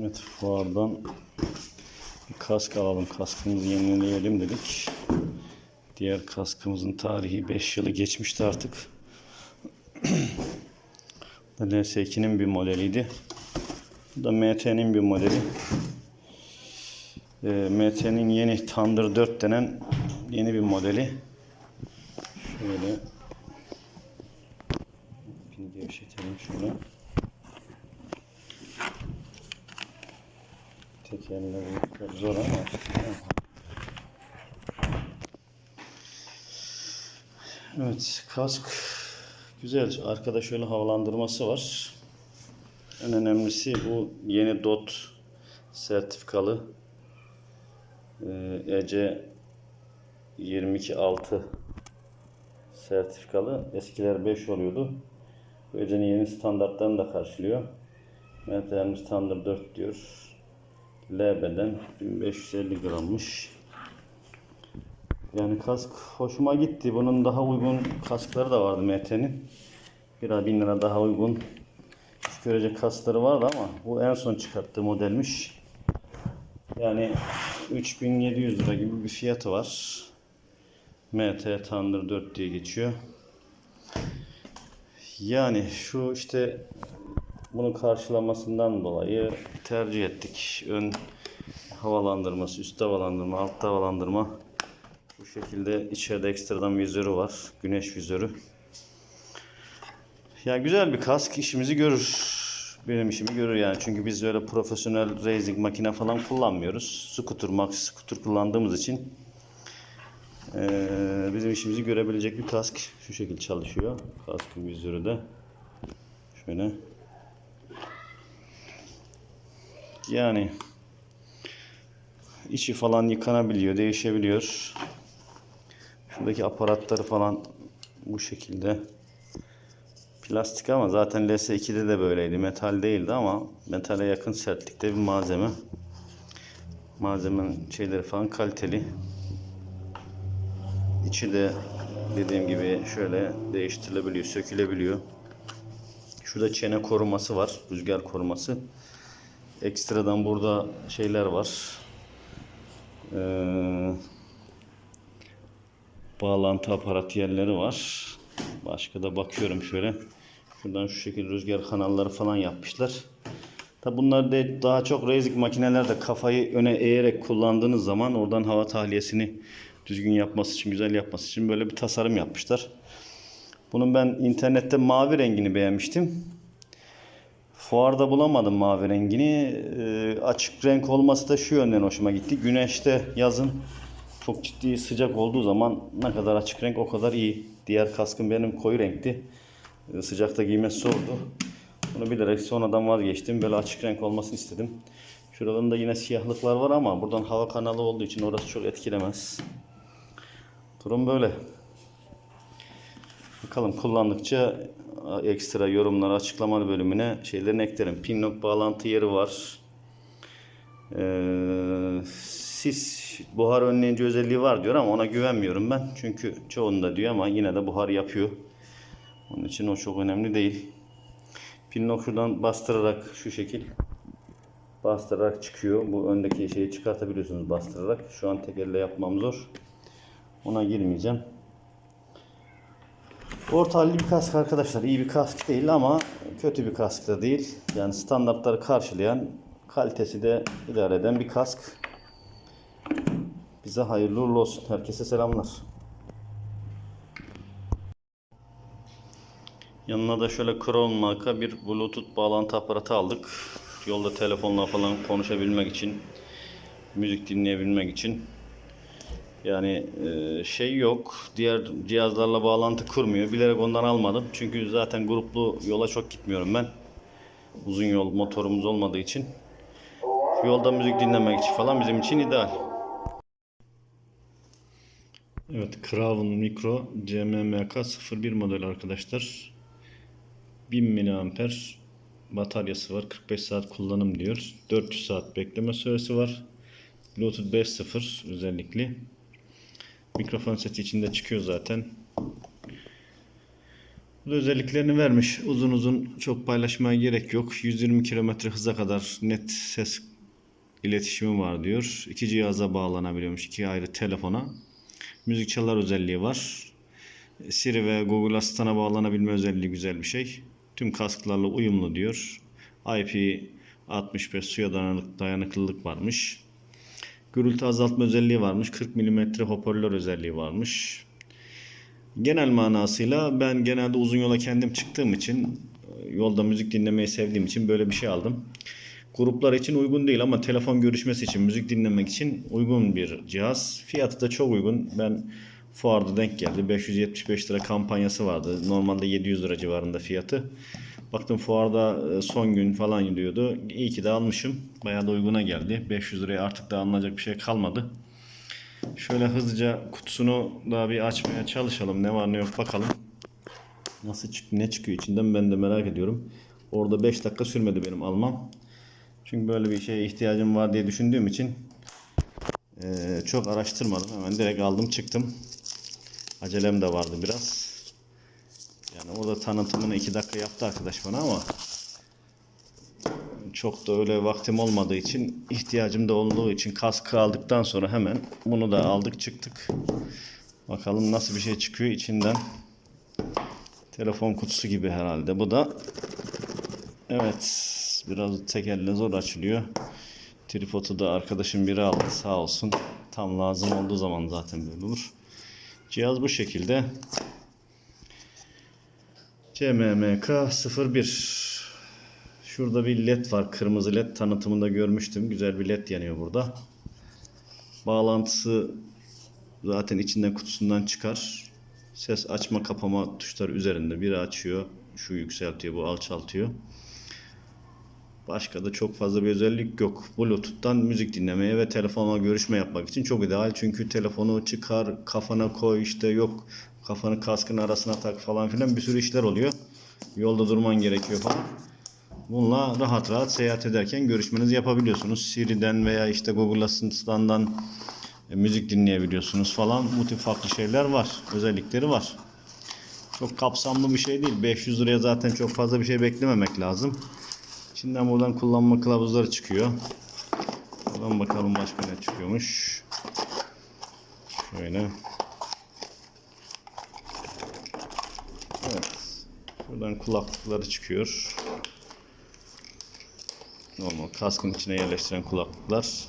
Evet fuardan bir kask alalım. Kaskımızı yenileyelim dedik. Diğer kaskımızın tarihi 5 yılı geçmişti artık. Bu da LS2'nin bir modeliydi. Bu da MT'nin bir modeli. Ee, MT'nin yeni Thunder 4 denen yeni bir modeli. Şöyle ipini gevşetelim şöyle. Tekerleri zor ama Evet kask güzel. Arkada şöyle havalandırması var. En önemlisi bu yeni DOT sertifikalı e, EC 22.6 sertifikalı. Eskiler 5 oluyordu. Bu EC'nin yeni standartlarını da karşılıyor. Metremiz Standard 4 diyor. LB'den 1550 grammış. Yani kask hoşuma gitti. Bunun daha uygun kaskları da vardı MT'nin. Biraz 1000 lira daha uygun. Şu görece kaskları vardı ama bu en son çıkarttığı modelmiş. Yani 3700 lira gibi bir fiyatı var. MT Thunder 4 diye geçiyor. Yani şu işte bunu karşılamasından dolayı tercih ettik. Ön havalandırması, üst havalandırma, alt havalandırma. Bu şekilde içeride ekstradan vizörü var. Güneş vizörü. Ya güzel bir kask işimizi görür. Benim işimi görür yani. Çünkü biz öyle profesyonel racing makine falan kullanmıyoruz. Scooter, max scooter kullandığımız için eee, bizim işimizi görebilecek bir kask. Şu şekilde çalışıyor. Kaskın vizörü de. Şöyle. Yani içi falan yıkanabiliyor, değişebiliyor. Şuradaki aparatları falan bu şekilde. Plastik ama zaten LS2'de de böyleydi. Metal değildi ama metale yakın sertlikte bir malzeme. Malzemenin şeyleri falan kaliteli. İçi de dediğim gibi şöyle değiştirilebiliyor, sökülebiliyor. Şurada çene koruması var, rüzgar koruması. Ekstradan burada şeyler var. Ee, bağlantı aparat yerleri var. Başka da bakıyorum şöyle. Şuradan şu şekilde rüzgar kanalları falan yapmışlar. Tabi bunlar da daha çok racing makinelerde kafayı öne eğerek kullandığınız zaman oradan hava tahliyesini düzgün yapması için, güzel yapması için böyle bir tasarım yapmışlar. Bunun ben internette mavi rengini beğenmiştim. Fuarda bulamadım mavi rengini. Ee, açık renk olması da şu yönden hoşuma gitti. Güneşte yazın çok ciddi sıcak olduğu zaman ne kadar açık renk o kadar iyi. Diğer kaskım benim koyu renkti. Ee, sıcakta giymesi zordu. Bunu bilerek sonradan vazgeçtim. Böyle açık renk olmasını istedim. Şuralarında yine siyahlıklar var ama buradan hava kanalı olduğu için orası çok etkilemez. Durum böyle. Bakalım kullandıkça ekstra yorumlar açıklama bölümüne şeylerini eklerim. Pinlock bağlantı yeri var. Ee, sis buhar önleyici özelliği var diyor ama ona güvenmiyorum ben. Çünkü çoğunda diyor ama yine de buhar yapıyor. Onun için o çok önemli değil. Pinlock şuradan bastırarak şu şekil bastırarak çıkıyor. Bu öndeki şeyi çıkartabiliyorsunuz bastırarak. Şu an tek elle yapmam zor. Ona girmeyeceğim. Orta halli bir kask arkadaşlar. İyi bir kask değil ama kötü bir kask da değil. Yani standartları karşılayan, kalitesi de idare eden bir kask. Bize hayırlı uğurlu olsun. Herkese selamlar. Yanına da şöyle Crown marka bir Bluetooth bağlantı aparatı aldık. Yolda telefonla falan konuşabilmek için, müzik dinleyebilmek için. Yani e, şey yok. Diğer cihazlarla bağlantı kurmuyor. Bilerek ondan almadım. Çünkü zaten gruplu yola çok gitmiyorum ben. Uzun yol motorumuz olmadığı için. Yolda müzik dinlemek için falan bizim için ideal. Evet, Kraven Micro CMMK 01 model arkadaşlar. 1000 mAh bataryası var. 45 saat kullanım diyor. 400 saat bekleme süresi var. Bluetooth 5.0 özellikli. Mikrofon sesi içinde çıkıyor zaten. Bu da özelliklerini vermiş. Uzun uzun çok paylaşmaya gerek yok. 120 km hıza kadar net ses iletişimi var diyor. İki cihaza bağlanabiliyormuş. iki ayrı telefona. Müzik çalar özelliği var. Siri ve Google Asistan'a bağlanabilme özelliği güzel bir şey. Tüm kasklarla uyumlu diyor. IP65 suya dayanık- dayanıklılık varmış. Gürültü azaltma özelliği varmış. 40 mm hoparlör özelliği varmış. Genel manasıyla ben genelde uzun yola kendim çıktığım için yolda müzik dinlemeyi sevdiğim için böyle bir şey aldım. Gruplar için uygun değil ama telefon görüşmesi için, müzik dinlemek için uygun bir cihaz. Fiyatı da çok uygun. Ben fuarda denk geldi. 575 lira kampanyası vardı. Normalde 700 lira civarında fiyatı. Baktım fuarda e, son gün falan gidiyordu. İyi ki de almışım. Bayağı da uyguna geldi. 500 liraya artık da alınacak bir şey kalmadı. Şöyle hızlıca kutusunu daha bir açmaya çalışalım. Ne var ne yok bakalım. Nasıl çık ne çıkıyor içinden ben de merak ediyorum. Orada 5 dakika sürmedi benim almam. Çünkü böyle bir şeye ihtiyacım var diye düşündüğüm için eee, çok araştırmadım. Hemen direkt aldım çıktım. Acelem de vardı biraz. Yani orada tanıtımını 2 dakika yaptı arkadaş bana ama çok da öyle vaktim olmadığı için ihtiyacım da olduğu için kaskı aldıktan sonra hemen bunu da aldık çıktık. Bakalım nasıl bir şey çıkıyor içinden. Telefon kutusu gibi herhalde. Bu da evet biraz tek elle zor açılıyor. Tripodu da arkadaşım biri aldı sağ olsun. Tam lazım olduğu zaman zaten böyle olur. Cihaz bu şekilde. CMMK 01 Şurada bir led var. Kırmızı led tanıtımında görmüştüm. Güzel bir led yanıyor burada. Bağlantısı zaten içinden kutusundan çıkar. Ses açma kapama tuşları üzerinde. Biri açıyor. Şu yükseltiyor, bu alçaltıyor. Başka da çok fazla bir özellik yok. Bluetooth'tan müzik dinlemeye ve telefonla görüşme yapmak için çok ideal. Çünkü telefonu çıkar, kafana koy işte yok kafanı kaskın arasına tak falan filan bir sürü işler oluyor. Yolda durman gerekiyor falan. Bununla rahat rahat seyahat ederken görüşmenizi yapabiliyorsunuz. Siri'den veya işte Google Asistan'dan e, müzik dinleyebiliyorsunuz falan. Bu tip farklı şeyler var. Özellikleri var. Çok kapsamlı bir şey değil. 500 liraya zaten çok fazla bir şey beklememek lazım. İçinden buradan kullanma kılavuzları çıkıyor. Buradan bakalım başka ne çıkıyormuş. Şöyle. Evet. Buradan kulaklıkları çıkıyor. Normal kaskın içine yerleştiren kulaklıklar.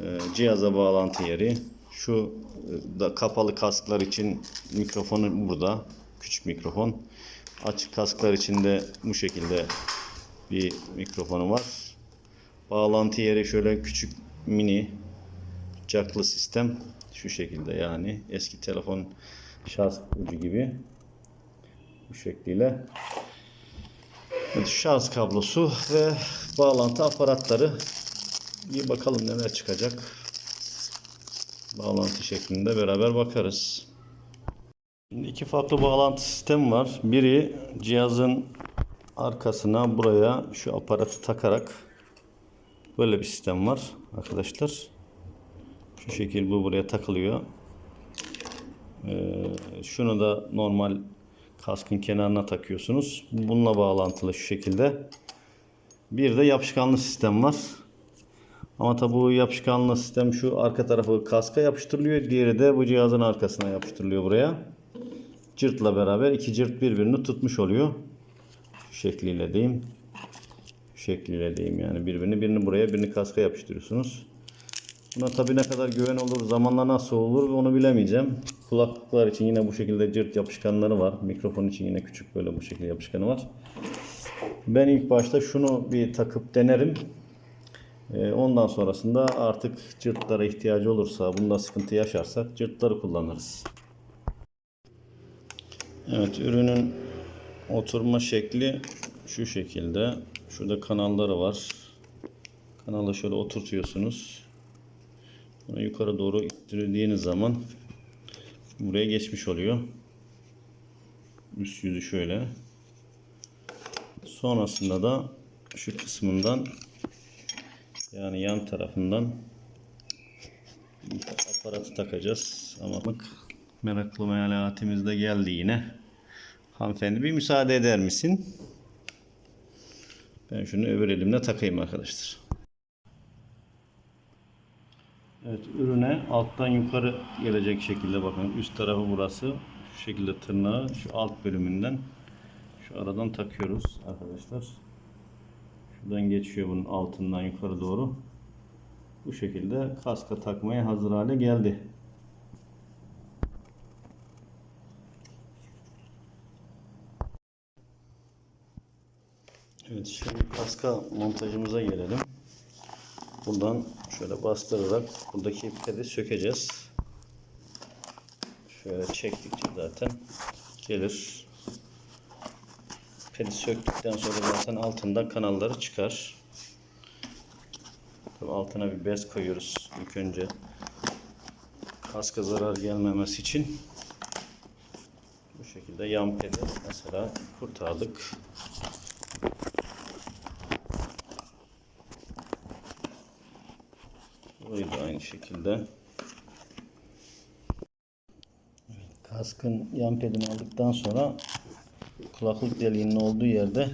Ee, cihaza bağlantı yeri. Şu e, da kapalı kasklar için mikrofonu burada. Küçük mikrofon. Açık kasklar için de bu şekilde bir mikrofonu var. Bağlantı yeri şöyle küçük mini jacklı sistem. Şu şekilde yani eski telefon şarj ucu gibi. Bu şekliyle. Evet, şarj kablosu ve bağlantı aparatları. Bir bakalım neler çıkacak. Bağlantı şeklinde beraber bakarız. Şimdi iki farklı bağlantı sistemi var. Biri cihazın arkasına buraya şu aparatı takarak böyle bir sistem var arkadaşlar. Şu şekil bu buraya takılıyor. Ee, şunu da normal kaskın kenarına takıyorsunuz. Bununla bağlantılı şu şekilde. Bir de yapışkanlı sistem var. Ama tabi bu yapışkanlı sistem şu arka tarafı kaska yapıştırılıyor. Diğeri de bu cihazın arkasına yapıştırılıyor buraya. Cırtla beraber iki cırt birbirini tutmuş oluyor. Şekliyle diyeyim. Şu şekliyle diyeyim yani birbirini birini buraya birini kaska yapıştırıyorsunuz. Buna tabi ne kadar güven olur, zamanla nasıl olur onu bilemeyeceğim. Kulaklıklar için yine bu şekilde cırt yapışkanları var. Mikrofon için yine küçük böyle bu şekilde yapışkanı var. Ben ilk başta şunu bir takıp denerim. Ee, Ondan sonrasında artık cırtlara ihtiyacı olursa, bunda sıkıntı yaşarsak cırtları kullanırız. Evet, ürünün oturma şekli şu şekilde. Şurada kanalları var. Kanalı şöyle oturtuyorsunuz. Bunu yukarı doğru ittirdiğiniz zaman buraya geçmiş oluyor. Üst yüzü şöyle. Sonrasında da şu kısmından yani yan tarafından aparatı takacağız. Ama meraklı mealatimiz de geldi yine. Hanımefendi bir müsaade eder misin? Ben şunu öbür elimle takayım arkadaşlar. Evet ürüne alttan yukarı gelecek şekilde bakın. Üst tarafı burası. Şu şekilde tırnağı şu alt bölümünden şu aradan takıyoruz arkadaşlar. Şuradan geçiyor bunun altından yukarı doğru. Bu şekilde kaska takmaya hazır hale geldi. Evet şimdi kaska montajımıza gelelim. Buradan şöyle bastırarak buradaki pedi sökeceğiz. Şöyle çektikçe zaten gelir. Pedi söktükten sonra zaten altında kanalları çıkar. Tabii altına bir bez koyuyoruz ilk önce. Kaska zarar gelmemesi için. Bu şekilde yan pedi mesela kurtardık. Burayı da aynı şekilde. Kaskın yan pedini aldıktan sonra kulaklık deliğinin olduğu yerde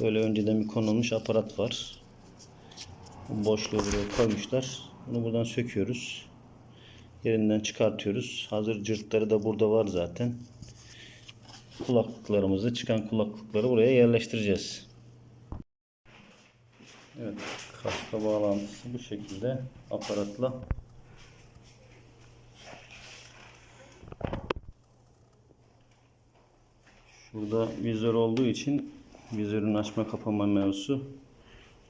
böyle önceden bir konulmuş aparat var. Bu boşluğu buraya koymuşlar. Bunu buradan söküyoruz. Yerinden çıkartıyoruz. Hazır cırtları da burada var zaten. Kulaklıklarımızı, çıkan kulaklıkları buraya yerleştireceğiz. Evet, kaska bağlantısı bu şekilde aparatla Şurada vizör olduğu için vizörün açma kapama mevzusu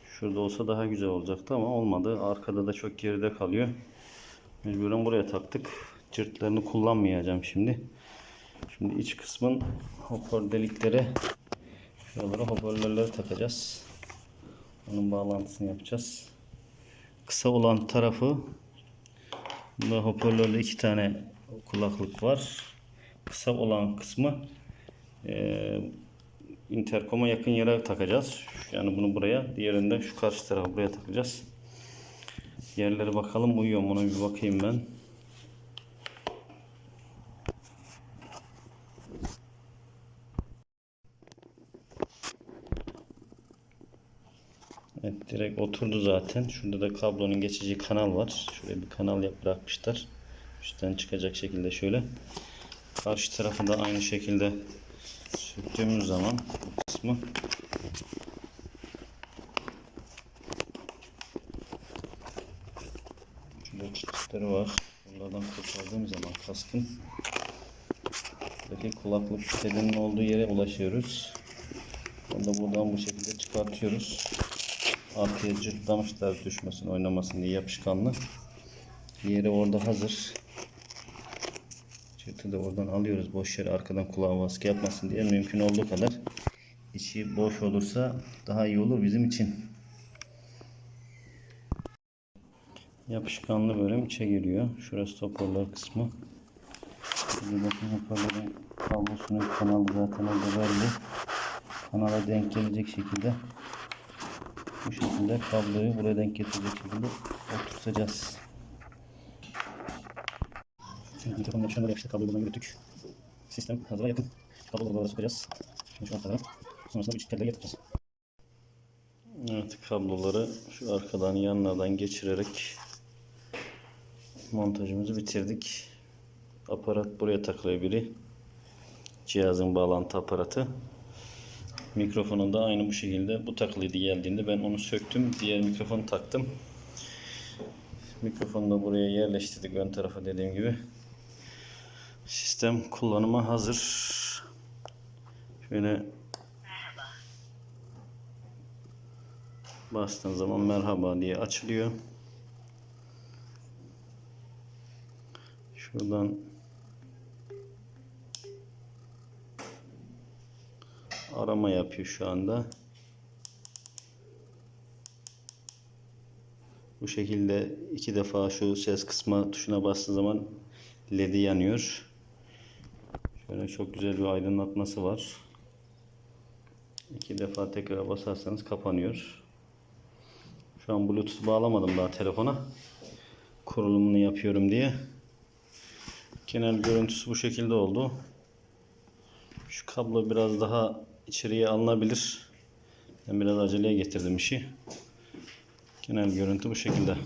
şurada olsa daha güzel olacaktı ama olmadı. Arkada da çok geride kalıyor. Mecburen buraya taktık. Cırtlarını kullanmayacağım şimdi. Şimdi iç kısmın hopper delikleri şuralara hoparlörleri takacağız. Onun bağlantısını yapacağız. Kısa olan tarafı bunda hoparlörde iki tane kulaklık var. Kısa olan kısmı e, interkoma yakın yere takacağız. Yani bunu buraya, diğerini de şu karşı tarafa buraya takacağız. Yerlere bakalım uyuyor mu ona bir bakayım ben. Evet direkt oturdu zaten. Şurada da kablonun geçeceği kanal var. Şöyle bir kanal yap bırakmışlar. Üstten çıkacak şekilde şöyle. Karşı tarafı da aynı şekilde söktüğümüz zaman bu kısmı Şurada çıkışları var. Bunlardan kurtardığım zaman kaskın buradaki kulaklık pedinin olduğu yere ulaşıyoruz. Onu da buradan bu şekilde çıkartıyoruz. Arkaya cırtlamışlar düşmesin, oynamasın diye yapışkanlı. Yeri orada hazır. Cırtı da oradan alıyoruz. Boş yere arkadan kulağa baskı yapmasın diye mümkün olduğu kadar içi boş olursa daha iyi olur bizim için. Yapışkanlı bölüm içe giriyor. Şurası hoparlör kısmı. Burada bakın hoparlörün kablosunun kanalı zaten orada belli. Kanala denk gelecek şekilde bu şekilde kabloyu buraya denk getirecek şekilde oturtacağız. Şimdi mikrofonun yapışan buraya işte kabloyu buradan yürüttük. Sistem hazıra yakın. Kabloları buralara sokacağız. Şimdi şu arkadan. Sonrasında çift telleri getireceğiz. Evet kabloları şu arkadan yanlardan geçirerek montajımızı bitirdik. Aparat buraya takılıyor biri. Cihazın bağlantı aparatı. Mikrofonun da aynı bu şekilde bu takılıydı geldiğinde ben onu söktüm. Diğer mikrofonu taktım. Mikrofonu da buraya yerleştirdik ön tarafa dediğim gibi. Sistem kullanıma hazır. Şöyle bastığın zaman merhaba diye açılıyor. Şuradan arama yapıyor şu anda. Bu şekilde iki defa şu ses kısma tuşuna bastığı zaman ledi yanıyor. Şöyle çok güzel bir aydınlatması var. İki defa tekrar basarsanız kapanıyor. Şu an Bluetooth bağlamadım daha telefona. Kurulumunu yapıyorum diye. Genel görüntüsü bu şekilde oldu. Şu kablo biraz daha içeriye alınabilir. Ben biraz aceleye getirdim işi. Genel görüntü bu şekilde.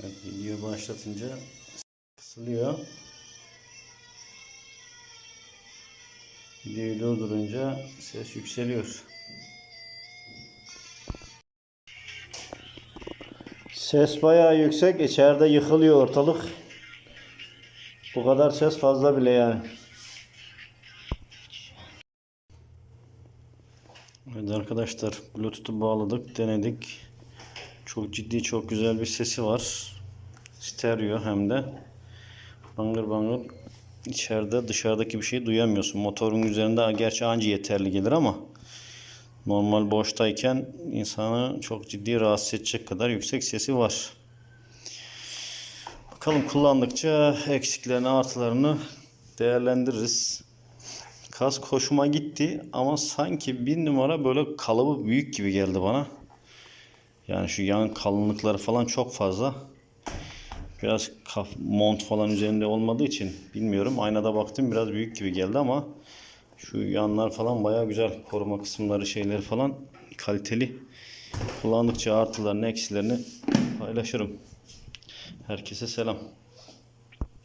Evet, video başlatınca kısılıyor. Videoyu durdurunca ses yükseliyor. Ses bayağı yüksek. içeride yıkılıyor ortalık. Bu kadar ses fazla bile yani. Evet arkadaşlar Bluetooth'u bağladık, denedik. Çok ciddi, çok güzel bir sesi var. Stereo hem de. Bangır bangır. İçeride dışarıdaki bir şeyi duyamıyorsun. Motorun üzerinde gerçi anca yeterli gelir ama normal boştayken insanı çok ciddi rahatsız edecek kadar yüksek sesi var. Bakalım kullandıkça eksiklerini artılarını değerlendiririz. Kask hoşuma gitti ama sanki bir numara böyle kalıbı büyük gibi geldi bana. Yani şu yan kalınlıkları falan çok fazla. Biraz kaf, mont falan üzerinde olmadığı için bilmiyorum. Aynada baktım biraz büyük gibi geldi ama şu yanlar falan baya güzel. Koruma kısımları şeyleri falan kaliteli. Kullandıkça artılarını eksilerini paylaşırım. Herkese selam.